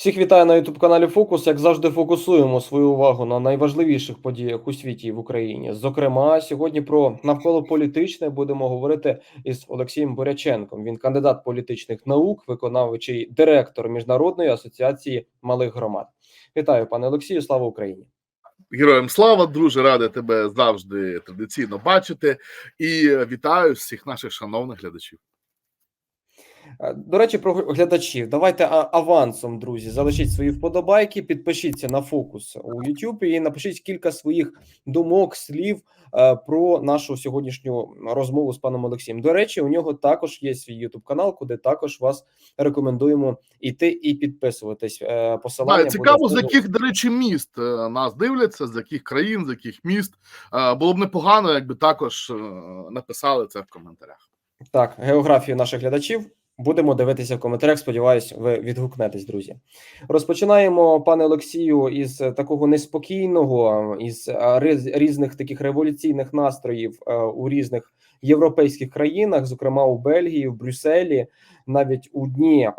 Всіх вітаю на youtube каналі Фокус. Як завжди, фокусуємо свою увагу на найважливіших подіях у світі і в Україні. Зокрема, сьогодні про навколополітичне будемо говорити із Олексієм Боряченком. Він кандидат політичних наук, виконавчий директор міжнародної асоціації малих громад. Вітаю, пане Олексію. Слава Україні! Героям слава, друже, радий тебе завжди традиційно бачити і вітаю всіх наших шановних глядачів. Е, До речі, про глядачів. Давайте авансом, друзі. Залишіть свої вподобайки, підпишіться на фокус у YouTube і напишіть кілька своїх думок, слів е, про нашу сьогоднішню розмову з паном Олексієм. До речі, у нього також є свій YouTube канал, куди також вас рекомендуємо іти і підписуватись. Е, Посилання Да, цікаво, буде з яких, до речі, міст нас дивляться, з яких країн, з яких міст. Було б непогано, якби також написали це в коментарях. Так, географію наших глядачів будемо дивитися в коментарях. Сподіваюсь, ви відгукнетесь, друзі. Розпочинаємо, пане Олексію, із такого неспокійного, із е, різних таких революційних настроїв е, у різних європейських країнах, зокрема у Бельгії, в Брюсселі, навіть у дні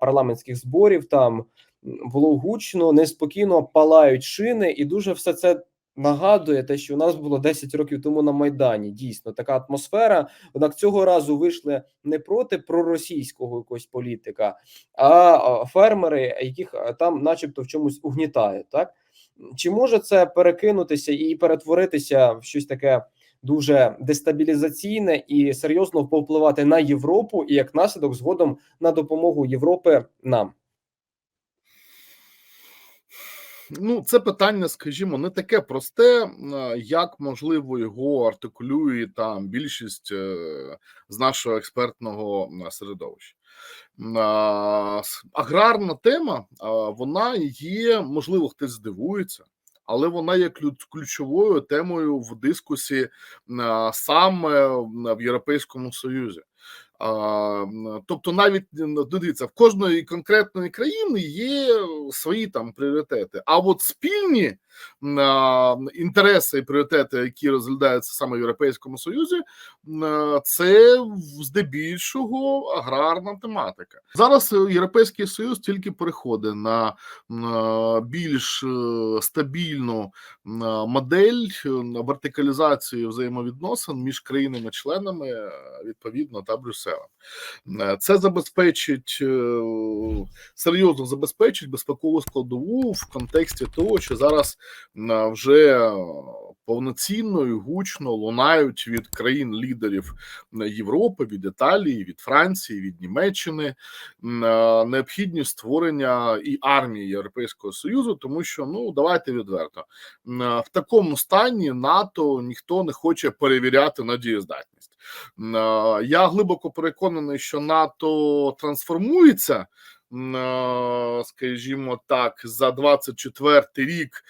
парламентських зборів там було гучно, неспокійно палають шини, і дуже все це нагадує те, що у нас було 10 років тому на Майдані. Дійсно, така атмосфера. Однак цього разу вийшли не проти проросійського якогось політика, а фермери, яких там, начебто, в чомусь угнітають. Так чи може це перекинутися і перетворитися в щось таке? Дуже дестабілізаційне і серйозно повпливати на Європу, і як наслідок згодом на допомогу Європи нам. Ну, це питання, скажімо, не таке просте, е, як можливо його артикулює там більшість е, з нашого експертного е, середовища. Аграрна тема, вона є, можливо, хтось здивується, але вона є ключовою темою в дискусії саме в Європейському Союзі. Тобто, навіть ну, дивіться, в кожної конкретної країни є свої там пріоритети. А от спільні інтереси і пріоритети, які розглядаються саме в Європейському Союзі, м, це здебільшого аграрна тематика. Зараз е, Європейський Союз тільки переходить на м, більш е, стабільну модель е, вертикалізації взаємовідносин між країнами-членами е, відповідно та Брюсселем. Е, Це забезпечить е, серйозно забезпечить безпекову складову в контексті того, що зараз е, вже повноцінно і гучно лунають від країн-лідерів е, Європи, від Італії, від Франції, від Німеччини е, необхідність створення і армії Європейського Союзу, тому що ну давайте відверто е, в такому стані НАТО ніхто не хоче перевіряти на дієздатність. Е, Я глибоко переконаний, що НАТО трансформується. Е, Скажімо так, за 24 рік,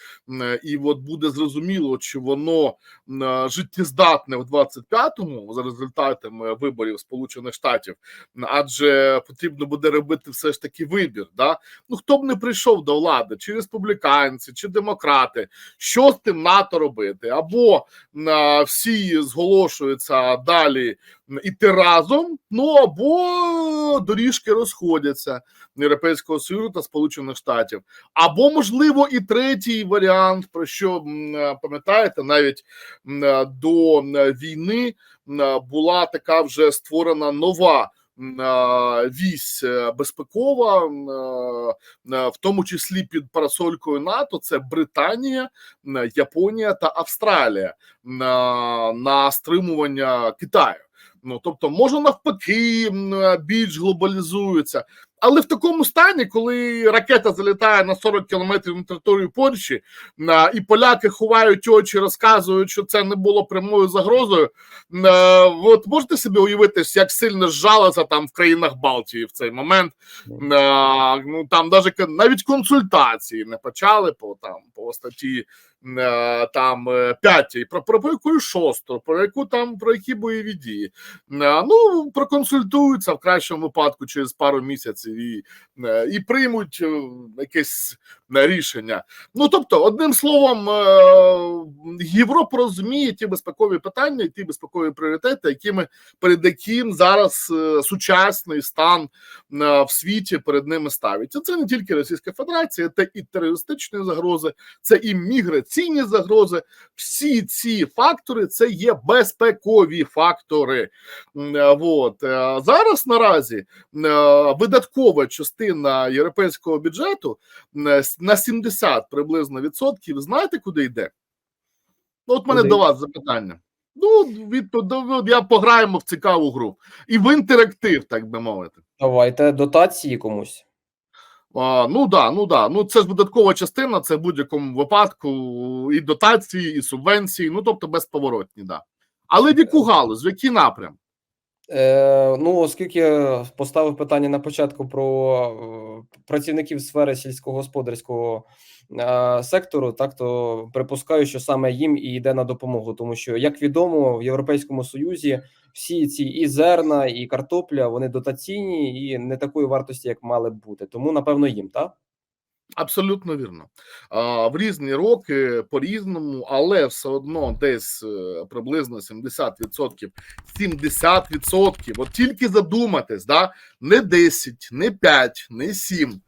і от буде зрозуміло, чи воно е, життєздатне в 25-му за результатами виборів Сполучених Штатів, адже потрібно буде робити все ж таки вибір. Да? Ну хто б не прийшов до влади, чи республіканці, чи демократи, що з тим НАТО робити? Або всі зголошуються далі іти разом, ну або доріжки розходяться Європейського Союзу та Сполучених Штатів, або можливо і третій варіант, про що пам'ятаєте, навіть до війни була така вже створена нова. Вісь е, безпекова, е, е, в тому числі під парасолькою НАТО, це Британія, Японія та Австралія на стримування Китаю. Ну тобто, може навпаки, більш глобалізується. Але в такому стані, коли ракета залітає на 40 кілометрів на територію Польщі, і поляки ховають очі, розказують, що це не було прямою загрозою. От можете собі уявити, як сильно зжалося там в країнах Балтії в цей момент. Ну там навіть навіть консультації не почали по там по статті там е, п'ятій, про, про, про яку шосту, про яку там про які бойові дії. Е, Ну проконсультуються в кращому випадку через пару місяців і, е, і приймуть е, якесь рішення. Ну тобто, одним словом, е, Європа розуміє ті безпекові питання, і ті безпекові пріоритети, якими перед яким зараз е, сучасний стан е, в світі перед ними ставиться. Це не тільки Російська Федерація, це і терористичні загрози, це і міграційні загрози. Всі ці фактори це є безпекові фактори. Е, Вот Е, зараз наразі е, видаткова частина європейського бюджету на 70 приблизно відсотків. Знаєте, куди йде? Ну, от мене Куди? до вас запитання. Ну, від, до- я пограємо в цікаву гру і в інтерактив, так би мовити. Давайте дотації комусь. А, ну да, ну да. Ну це ж додаткова частина, це в будь-якому випадку і дотації, і субвенції, ну тобто безповоротні, да. Але в яку галузь, в який напрям? Е, ну, оскільки поставив питання на початку про е, працівників сфери сільськогосподарського е, сектору, так то припускаю, що саме їм і йде на допомогу, тому що, як відомо, в Європейському Союзі всі ці і зерна, і картопля вони дотаційні і не такої вартості, як мали б бути. Тому, напевно, їм так. Абсолютно вірно. А, в різні роки по-різному, але все одно десь е, приблизно 70%. 70%. От тільки задуматись, да? не 10, не 5, не 7.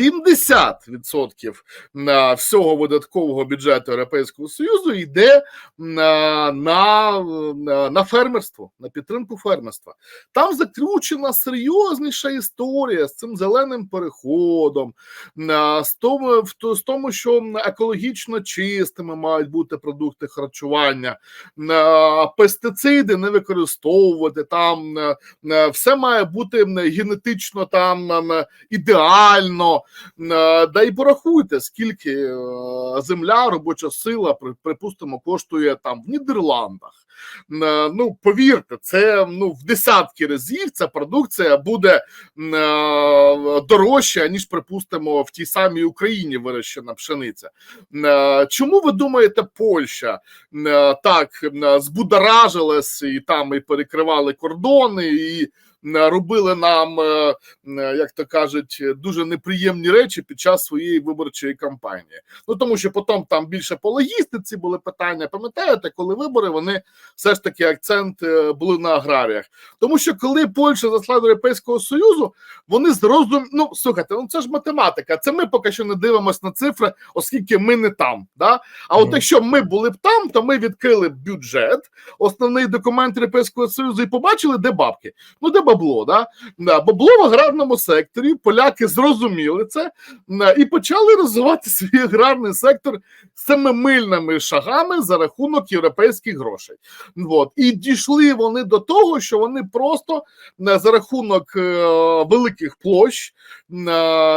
70% всього видаткового бюджету Європейського Союзу йде на, на, на, фермерство, на підтримку фермерства. Там закручена серйозніша історія з цим зеленим переходом, з тому, з тому, що екологічно чистими мають бути продукти харчування, пестициди не використовувати там, все має бути генетично там ідеально. Е, Да і порахуйте, скільки е, земля, робоча сила, при- припустимо, коштує там в Нідерландах. Е, Ну, повірте, це ну в десятки разів ця продукція буде дорожча, ніж припустимо в тій самій Україні вирощена пшениця. Чому ви думаєте, Польща так збудоражилась і там і перекривали кордони, і робили нам, е, е, як то кажуть, дуже неприємні речі під час своєї виборчої кампанії? Ну тому що потім там більше по логістиці були питання. Пам'ятаєте, коли вибори вони все ж таки акцент е, були на аграріях. Тому що коли Польща зайшла до Європейського Союзу, вони зрозум... Ну слухайте, ну це ж математика. Це ми поки що не дивимося на цифри, оскільки ми не там. Да? А от якщо ми були б там, то ми відкрили бюджет, основний документ Європейського Союзу, і побачили, де бабки. Ну де бабло, да? Бабло в аграрному секторі. Поляки зрозуміли це і почали розвивати свій аграрний сектор семимильними шагами за рахунок європейських грошей. От. І дійшли вони до того, що вони просто за рахунок е, великих площ,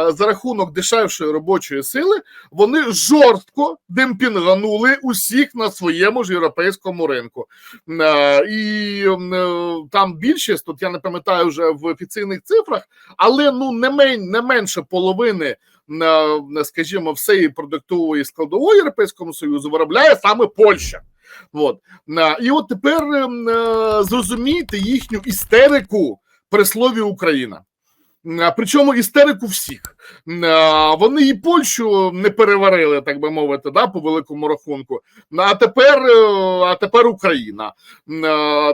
за рахунок дешевшої робочої сили, вони жорстко демпінганули усіх на своєму ж європейському ринку. І е, там більшість, тут я не пам'ятаю вже в офіційних цифрах, але ну не, мен, не менше половини. Скажімо, всієї продуктової складової Європейському Союзу виробляє саме Польща. От. І от тепер ем, е, зрозумійте їхню істерику при слові Україна. Причому істерику всіх. Вони і Польщу не переварили, так би мовити, да, по великому рахунку. А тепер, е, а тепер Україна.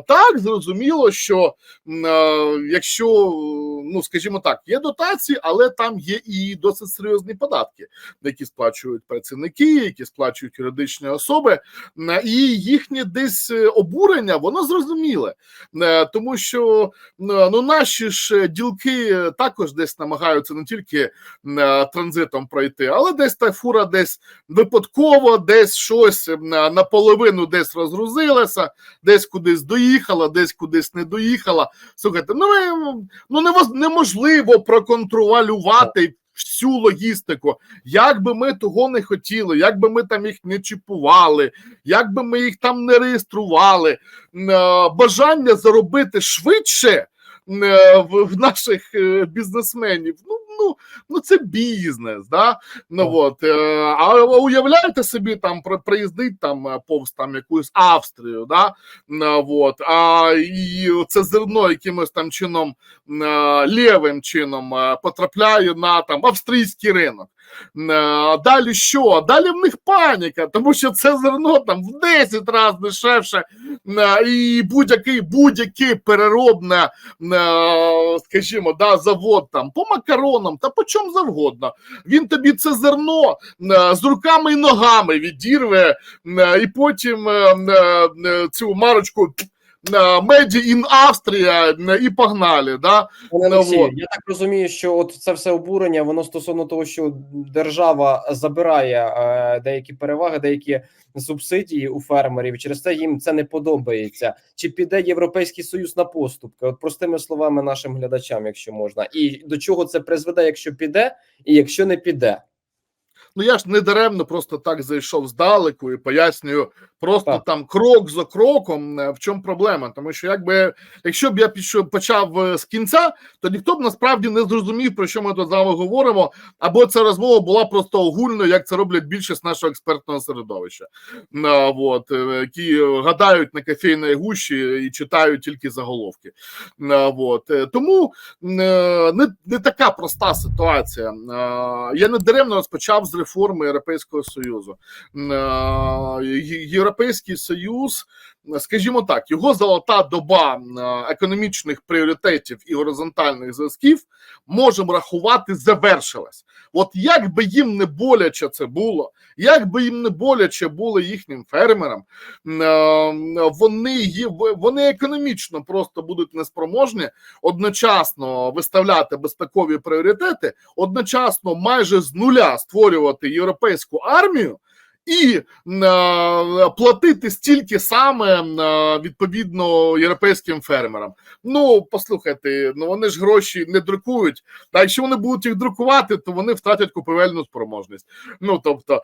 Так, зрозуміло, що якщо, ну скажімо так, є дотації, але там є і досить серйозні податки, які сплачують працівники, які сплачують юридичні особи, і їхнє десь е, обурення, воно зрозуміле, тому що ну наші ж ділки е, також десь намагаються не тільки е, транзитом пройти, але десь та фура десь випадково, десь щось е, наполовину десь розгрузилася, десь кудись доїхала, десь кудись не доїхала. Слухайте, ну ну неможливо проконтролювати. Всю логістику, як би ми того не хотіли, як би ми там їх не чіпували, як би ми їх там не реєстрували, е, бажання заробити швидше в, в наших е, бізнесменів. Ну, ну, ну це бізнес, да? Ну от е, а уявляєте собі, там приїздить там е, повз там якусь Австрію, да? Ну, от, а і це зерно якимось там чином е, лівим чином е, потрапляє на там австрійський ринок. Е, Далі що? Далі в них паніка, тому що це зерно там в 10 разів дешевше, е, і будь-який будь-який переробне, е, скажімо, да, завод там по макаронам та по чому завгодно. Він тобі це зерно з руками і ногами відірве, і потім цю марочку е, Меді ін Австрія е, і погнали. Да? Ну, вот. я так розумію, що от це все обурення, воно стосовно того, що держава забирає е, деякі переваги, деякі субсидії у фермерів. Через це їм це не подобається. Чи піде Європейський Союз на поступки? От простими словами нашим глядачам, якщо можна, і до чого це призведе, якщо піде, і якщо не піде. Ну я ж не даремно просто так зайшов здалеку і пояснюю просто Так. там крок за кроком, е, в чому проблема. Тому що якби якщо б я пішов почав е, з кінця, то ніхто б насправді не зрозумів, про що ми тут з вами говоримо, або ця розмова була просто огульною, як це роблять більшість нашого експертного середовища. Вот, е, які гадають на кофейної гущі і читають тільки заголовки. Е, Тому не, не така проста ситуація. Я не даремно розпочав з реформи Європейського Союзу. Е, Європейський Союз, скажімо так, його золота доба економічних пріоритетів і горизонтальних зв'язків можемо рахувати завершилась. От як би їм не боляче це було, як би їм не боляче було їхнім фермерам, вони, вони економічно просто будуть неспроможні одночасно виставляти безпекові пріоритети, одночасно майже з нуля створювати європейську армію. І е, платити стільки саме е, відповідно європейським фермерам. Ну послухайте, ну вони ж гроші не друкують. А якщо вони будуть їх друкувати, то вони втратять купівельну спроможність. Ну тобто,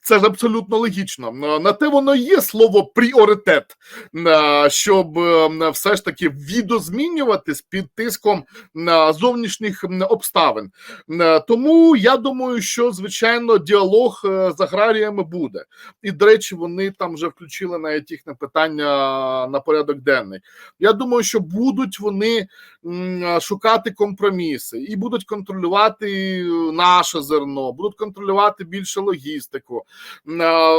це ж абсолютно логічно. На- те воно є слово пріоритет, на- щоб е, все ж таки відозмінюватись під тиском на зовнішніх обставин. Е, Тому я думаю, що звичайно діалог е, з аграріями буде. І до речі, вони там вже включили навіть їхнє питання на порядок денний. Я думаю, що будуть вони шукати компроміси і будуть контролювати е, наше зерно, будуть контролювати більше логістику. Е,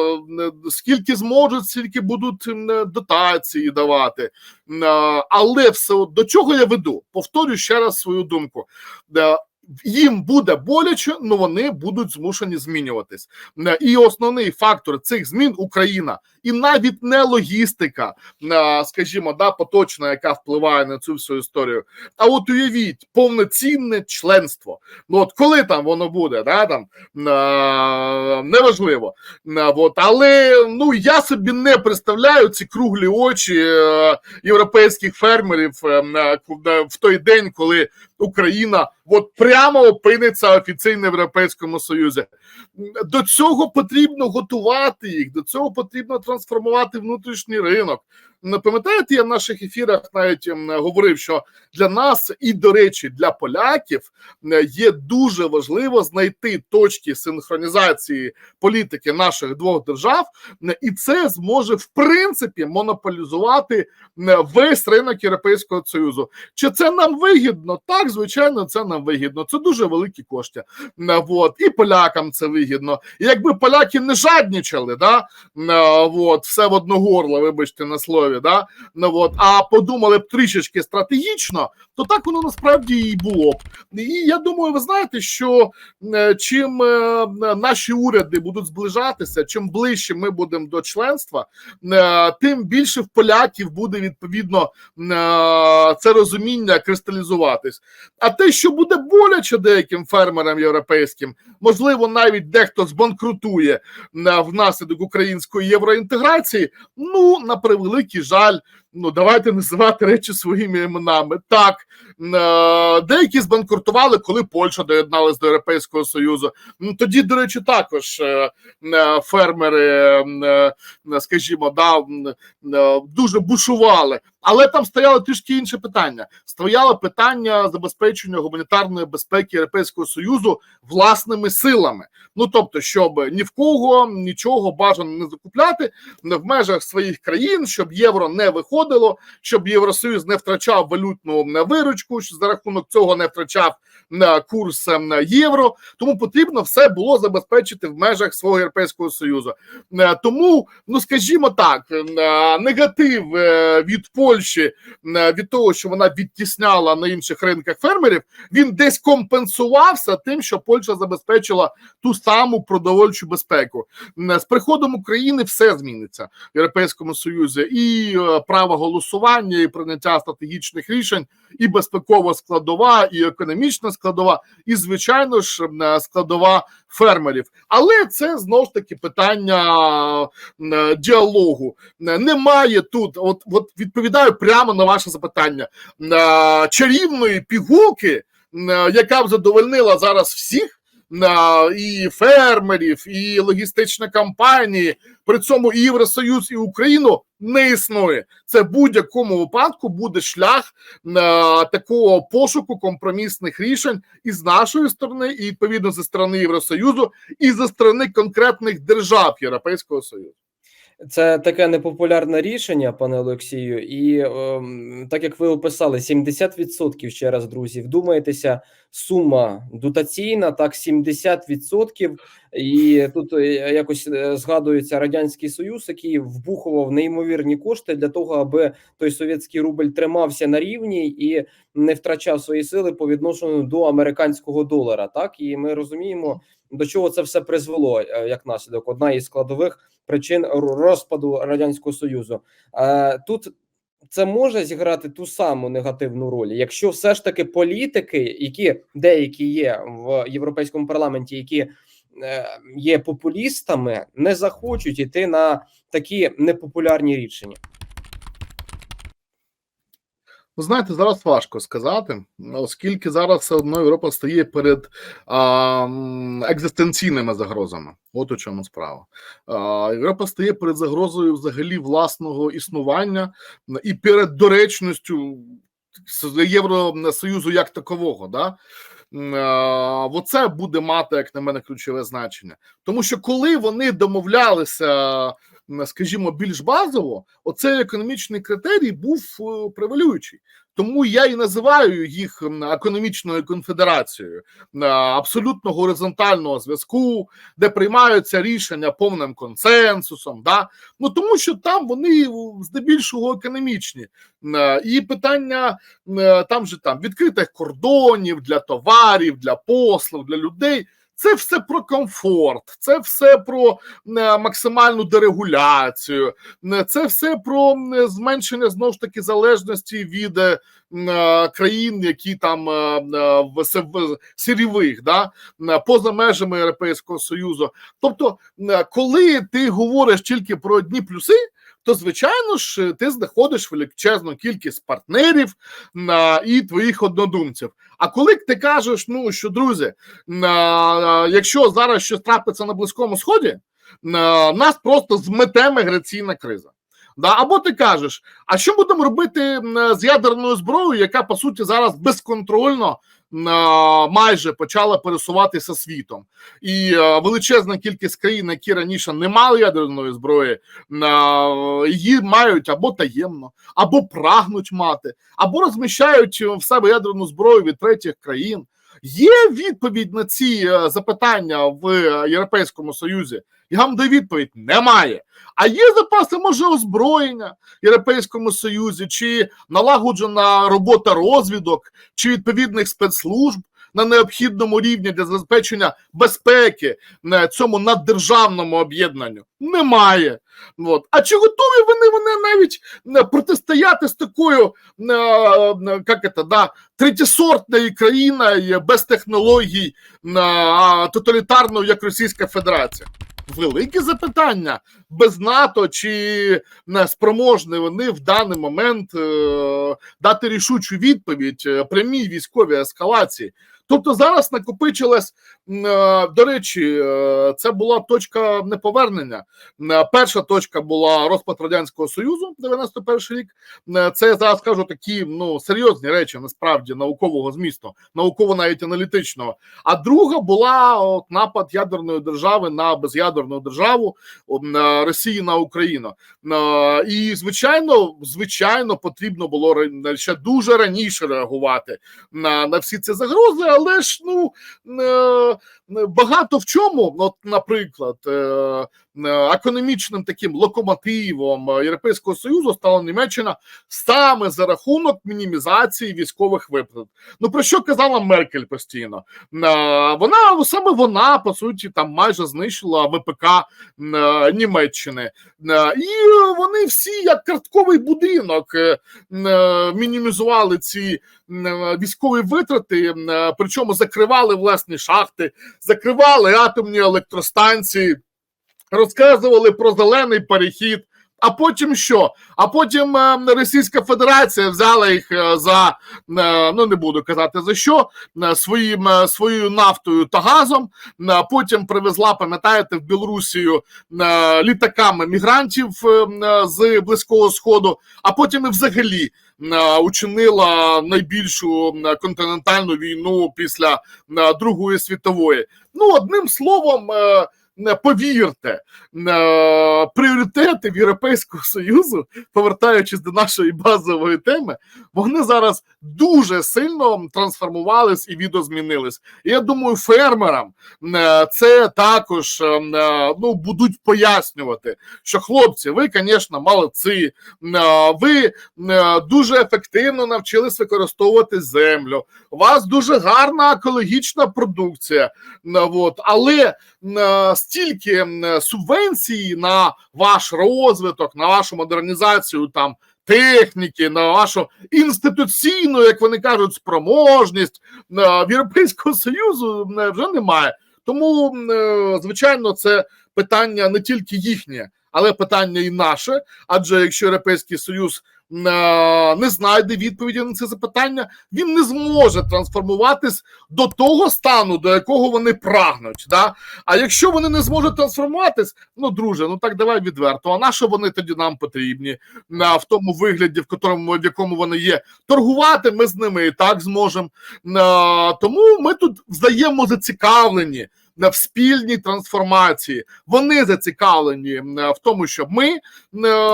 Скільки зможуть, скільки будуть дотації давати. Е, Але все до чого я веду? Повторю ще раз свою думку. Їм буде боляче, але вони будуть змушені змінюватись. Е, І основний фактор цих змін Україна, і навіть не логістика, е, скажімо, да, поточна, яка впливає на цю всю історію. А от уявіть повноцінне членство. Ну от коли там воно буде, да, там е, неважливо. От, але ну я собі не представляю ці круглі очі європейських фермерів в той день, коли Україна от прямо опиниться офіційно в Європейському Союзі. До цього потрібно готувати їх, до цього потрібно трансформувати внутрішній ринок. Не пам'ятаєте, я в наших ефірах навіть ем, говорив, що для нас і, до речі, для поляків е, є дуже важливо знайти точки синхронізації політики наших двох держав, е, і це зможе в принципі монополізувати е, весь ринок Європейського Союзу. Чи це нам вигідно? Так, звичайно, це нам вигідно. Це дуже великі кошти. Е, Вот. І полякам це вигідно. І якби поляки не жаднічали, да, е, вот, все в одно горло, вибачте на слові, да, ну, вот, а подумали б трішечки стратегічно, то так воно насправді і було б. І я думаю, ви знаєте, що е, чим е, наші уряди будуть зближатися, чим ближче ми будемо до членства, е, тим більше в поляків буде відповідно е, це розуміння кристалізуватись. А те, що буде боляче деяким фермерам європейським, можливо, навіть дехто збанкрутує е, внаслідок української євроінтеграції. Ну на превеликий жаль, ну давайте називати речі своїми іменами. Так е, деякі збанкрутували, коли Польща доєдналась до Європейського Союзу. Ну тоді, до речі, також е, е, фермери, скажімо, да, дуже бушували. Але там стояло трішки інше питання. Стояло питання забезпечення гуманітарної безпеки Європейського Союзу власними силами. Ну тобто, щоб ні в кого нічого бажано не закупляти в межах своїх країн, щоб євро не виходило, щоб Євросоюз не втрачав валютну виручку, що за рахунок цього не втрачав е, курс е, євро. Тому потрібно все було забезпечити в межах свого європейського союзу. Е, Тому, ну скажімо так, е, негатив е, від Польщі від того, що вона відтісняла на інших ринках фермерів, він десь компенсувався тим, що Польща забезпечила ту саму продовольчу безпеку. З приходом України все зміниться в Європейському Союзі, і право голосування, і прийняття стратегічних рішень, і безпекова складова, і економічна складова, і звичайно ж складова фермерів. Але це знову ж таки питання е, діалогу. Е, Немає тут, от, от відповідаю прямо на ваше запитання е, чарівної пігулки, е, яка б задовольнила зараз всіх. І фермерів, і логістичні компанії, при цьому і Євросоюз, і Україну не існує. Це в будь-якому випадку буде шлях на такого пошуку компромісних рішень і з нашої сторони, і відповідно зі сторони Євросоюзу, і зі сторони конкретних держав Європейського Союзу. Це таке непопулярне рішення, пане Олексію, і ем, так як ви описали, 70% ще раз, друзі, вдумайтеся, сума дотаційна, так 70%, і тут е, якось е, згадується радянський союз, який вбухував неймовірні кошти для того, аби той совєтський рубль тримався на рівні і не втрачав свої сили по відношенню до американського долара. Так і ми розуміємо, до чого це все призвело е, як наслідок. Одна із складових причин розпаду радянського союзу. Е, Тут це може зіграти ту саму негативну роль, якщо все ж таки політики, які деякі є в європейському парламенті, які е, є популістами, не захочуть іти на такі непопулярні рішення. Ви знаєте, зараз важко сказати, оскільки зараз все одно Європа стає перед а, екзистенційними загрозами. От у чому справа. А, Європа стає перед загрозою взагалі власного існування і перед доречністю Євросоюзу як такового. Да? Оце буде мати, як на мене, ключове значення. Тому що коли вони домовлялися, скажімо, більш базово, оцей економічний критерій був е, превалюючий. Тому я і називаю їх економічною конфедерацією е, абсолютно горизонтального зв'язку, де приймаються рішення повним консенсусом. Да? Ну тому що там вони здебільшого економічні. Е, І питання е, там же там відкритих кордонів для товарів, для послуг, для людей. Це все про комфорт, це все про е, максимальну дерегуляцію, е, це все про зменшення знову ж таки залежності від е, країн, які там в сірівих, да, поза межами Європейського Союзу. Тобто, коли ти говориш тільки про одні плюси, то звичайно ж ти знаходиш величезну кількість партнерів на і твоїх однодумців. А коли ти кажеш, ну що друзі, на, якщо зараз щось трапиться на близькому сході, на, нас просто змете міграційна криза. Да, або ти кажеш, а що будемо робити з ядерною зброєю, яка по суті зараз безконтрольно майже почала пересуватися світом, і е, величезна кількість країн, які раніше не мали ядерної зброї, її мають або таємно, або прагнуть мати, або розміщають в себе ядерну зброю від третіх країн. Є відповідь на ці е, запитання в е, Європейському Союзі. Я вам даю відповідь: немає. А є запаси, може, озброєння в Європейському Союзі, чи налагоджена робота розвідок, чи відповідних спецслужб на необхідному рівні для забезпечення безпеки цьому наддержавному об'єднанню? Немає. От. А чи готові вони, вони навіть е, протистояти з такою е, е, як це, да, третєсортною країною без технологій тоталітарною, як Російська Федерація? Велике запитання без НАТО чи не спроможні вони в даний момент е, дати рішучу відповідь прямій військовій ескалації. Тобто зараз накопичилась, е, до речі, е, це була точка неповернення. Е, Перша точка була розпад радянського союзу, 91 рік. Це я зараз кажу такі ну серйозні речі, насправді наукового змісту, науково навіть аналітичного. А друга була от, напад ядерної держави на безядерну державу Росії на Україну. І звичайно, звичайно, потрібно було ще дуже раніше реагувати на, на всі ці загрози. Але ж ну е, багато в чому, от, наприклад, е, е, економічним таким локомотивом Європейського Союзу стала Німеччина саме за рахунок мінімізації військових витрат. Ну про що казала Меркель постійно? Вона саме вона по суті там майже знищила ВПК Німеччини, і вони всі як картковий будинок мінімізували ці військові витрати, причому закривали власні шахти, закривали атомні електростанції, розказували про зелений перехід. А потім що? А потім е, Російська Федерація взяла їх е, за е, ну не буду казати за що, своїм своєю нафтою та газом. Потім привезла, пам'ятаєте, в Білорусію літаками мігрантів з близького сходу, а потім і взагалі учинила найбільшу континентальну війну після Другої світової. Ну, одним словом. Е, повірте, е, пріоритети в Європейського Союзу, повертаючись до нашої базової теми, вони зараз дуже сильно трансформувались і відозмінились. І я думаю, фермерам е, це також ну, будуть пояснювати, що хлопці, ви, звісно, молодці, ви дуже ефективно навчились використовувати землю. У вас дуже гарна екологічна продукція. Але е, стільки субвенцій на ваш розвиток, на вашу модернізацію там техніки, на вашу інституційну, як вони кажуть, спроможність е, в Європейського Союзу е, вже немає. Тому, е, звичайно, це питання не тільки їхнє, але питання і наше. Адже якщо Європейський Союз не знайде відповіді на це запитання, він не зможе трансформуватись до того стану, до якого вони прагнуть. Да? А якщо вони не зможуть трансформуватись, ну друже, ну так давай відверто. А на що вони тоді нам потрібні на в тому вигляді, в якому в якому вони є? Торгувати ми з ними і так зможемо. Тому ми тут взаємозацікавлені на в спільній трансформації. Вони зацікавлені в тому, щоб ми е,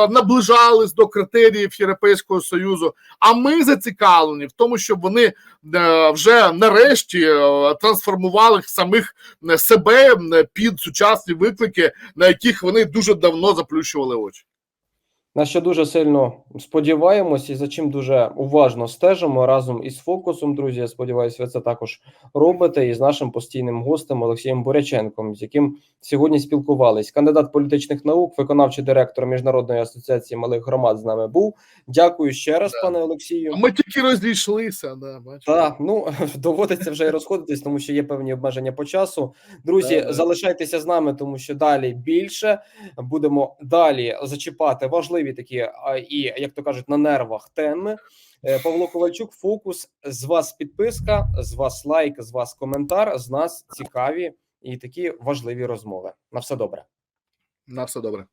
наближались до критеріїв Європейського Союзу. А ми зацікавлені в тому, щоб вони е, вже нарешті е, трансформували самих себе під сучасні виклики, на яких вони дуже давно заплющували очі. На що дуже сильно сподіваємось і за чим дуже уважно стежимо разом із фокусом, друзі. Я сподіваюся, ви це також робите. І з нашим постійним гостем Олексієм Буряченком, з яким сьогодні спілкувались. Кандидат політичних наук, виконавчий директор Міжнародної асоціації малих громад з нами був. Дякую ще раз, Да. пане Олексію. А ми тільки розійшлися. Да. Так, ну доводиться вже і розходитись, тому що є певні обмеження по часу. Друзі, Да, да. залишайтеся з нами, тому що далі більше будемо далі зачіпати важливі такі а, і, як то кажуть, на нервах теми. Е, Павло Ковальчук, фокус. З вас підписка, з вас лайк, з вас коментар. З нас цікаві і такі важливі розмови. На все добре. На все добре.